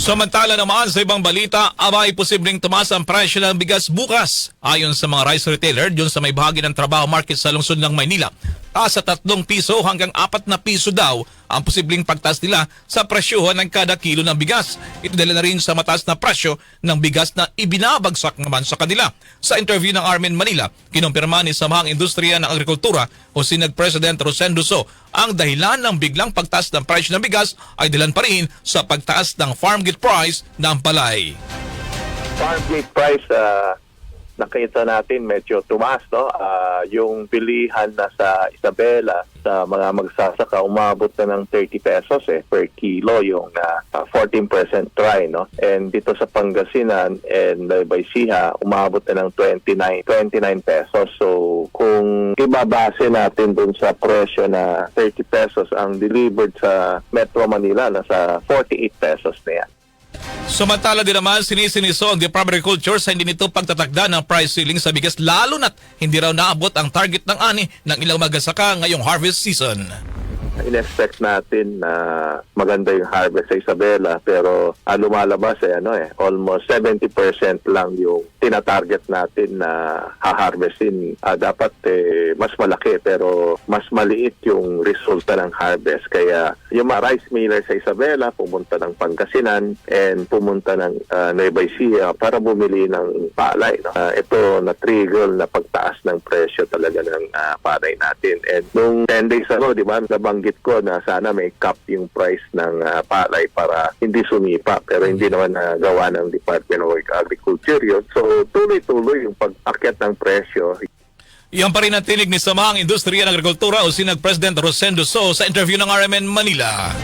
Samantala naman sa ibang balita, abay posibleng tumaas ang presyo ng bigas bukas. Ayon sa mga rice retailer, dun sa may bahagi ng trabaho market sa lungsod ng Maynila, taas sa 3 piso hanggang 4 na piso daw ang posibleng pagtaas nila sa presyohan ng kada kilo ng bigas. Ito dahil na rin sa mataas na presyo ng bigas na ibinabagsak naman sa kanila. Sa interview ng Armin Manila, kinumpirma ni Samahang Industriya ng Agrikultura o Sinag President Rosendo So, ang dahilan ng biglang pagtaas ng presyo ng bigas ay dahilan pa rin sa pagtaas ng farm gate price ng palay. farm gate price, ah, nakita natin medyo tumaas, no? Ah, yung bilihan na sa Isabela, sa mga magsasaka, umabot na ng 30 pesos eh, per kilo, yung ah, ah, 14% dry, no? And dito sa Pangasinan and Nueva Ecija, umabot na ng 29, 29 pesos. So, kung ibabase natin dun sa presyo na 30 pesos, ang delivered sa Metro Manila, nasa 48 pesos na yan. Samantala din naman sinisiniso ang Department of Agriculture sa hindi nito pagtatakda ng price ceiling sa bigas lalo na't hindi raw naabot ang target ng ani ng ilang magasaka ngayong harvest season. in-expect natin na maganda yung harvest sa Isabela pero ah, lumalabas eh ano eh almost 70% lang yung tina-target natin na ha-harvestin. Ah, dapat eh, mas malaki pero mas maliit yung resulta ng harvest kaya yung mga rice miller sa Isabela pumunta ng Pangasinan and pumunta ng ah, Nueva Ecija para bumili ng palay. No? Ah, ito na-trigger na pagtaas ng presyo talaga ng ah, palay natin. And nung 10 days ago, di ba, nabanggit ko na sana may cap yung price ng ah, palay para hindi sumipa. Pero hindi naman nagawa ng Department of Agriculture yun. So tuloy-tuloy yung pag-akyat ng presyo. Iyan pa rin ang tinig ni Samahang Industriya ng Agrikultura o Sinag President Rosendo So sa interview ng RMN Manila.